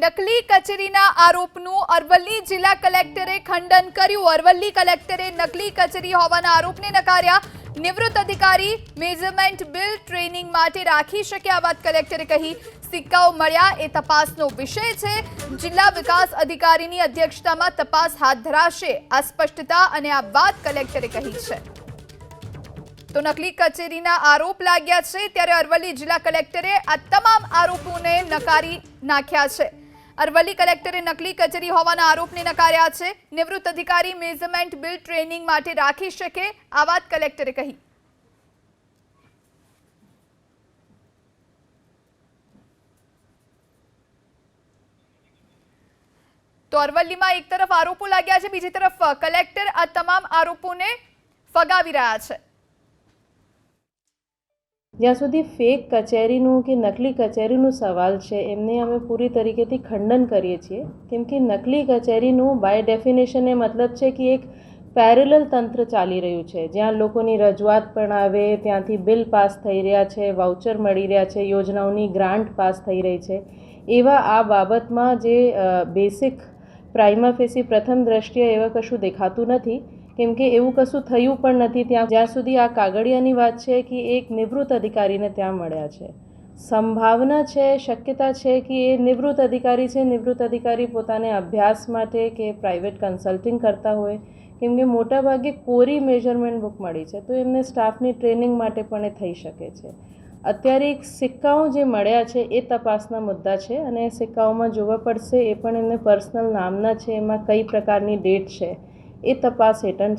નકલી કચેરીના આરોપનું અરવલ્લી જિલ્લા કલેક્ટરે ખંડન કર્યું. અરવલ્લી કલેક્ટરે નકલી કચેરી હોવાના આરોપને નકાર્યા. નિવૃત્ત અધિકારી મેઝરમેન્ટ બિલ ટ્રેનિંગ માટે રાખી શકે આ વાત કલેક્ટરે કહી. સિક્કાઓ મળ્યા એ તપાસનો વિષય છે. જિલ્લા વિકાસ અધિકારીની અધ્યક્ષતામાં તપાસ હાથ ધરાશે. આ સ્પષ્ટતા અને આ વાત કલેક્ટરે કહી છે. તો નકલી કચેરીના આરોપ લાગ્યા છે, ત્યારે અરવલ્લી જિલ્લા કલેક્ટરે આ તમામ આરોપોને નકારી નાખ્યા છે. અરવલ્લી કલેક્ટરે નકલી કચેરી હોવાના આરોપને નકાર્યા છે. નિવૃત્ત અધિકારી મેઝરમેન્ટ બિલ ટ્રેનિંગ માટે રાખી શકે, આ વાત કલેક્ટરે કહી. તો અરવલ્લીમાં એક તરફ આરોપો લાગ્યા છે, બીજી તરફ કલેક્ટર આ તમામ આરોપોને ફગાવી રહ્યા છે. જ્યાં સુધી ફેક કચેરીનું કે નકલી કચેરીનું સવાલ છે, એમને અમે પૂરી તરીકેથી ખંડન કરીએ છીએ. કેમ કે નકલી કચેરીનું બાય ડેફિનેશન એ મતલબ છે કે એક પેરેલલ તંત્ર ચાલી રહ્યું છે. જ્યાં લોકોની રજૂઆત પણ આવે, ત્યાંથી બિલ પાસ થઈ રહ્યા છે વાઉચર મળી રહ્યા છે, યોજનાઓની ગ્રાન્ટ પાસ થઈ રહી છે. એવા આ બાબતમાં જે બેસિક પ્રાઇમા ફેસી પ્રથમ દ્રષ્ટિએ એવા કશું દેખાતું નથી. કેમ કે એવું કશું થયું પણ નથી ત્યાં. જ્યાં સુધી આ કાગળિયાની વાત છે કે એક નિવૃત્ત અધિકારીને ત્યાં મળ્યા છે. સંભાવના છે, શક્યતા છે કે એ નિવૃત્ત અધિકારી છે. નિવૃત્ત અધિકારી પોતાને અભ્યાસ માટે કે પ્રાઇવેટ કન્સલ્ટિંગ કરતા હોય. કેમ કે મોટાભાગે કોરી મેઝરમેન્ટ બુક મળી છે, તો એમને સ્ટાફની ટ્રેનિંગ માટે પણ એ થઈ શકે છે. અત્યારે એક સિક્કાઓ જે મળ્યા છે એ તપાસના મુદ્દા છે અને સિક્કાઓમાં જોવા પડશે એ પણ એમને પર્સનલ નામના છે, એમાં કઈ પ્રકારની ડેટ છે. એ તપાસ હેઠળ છે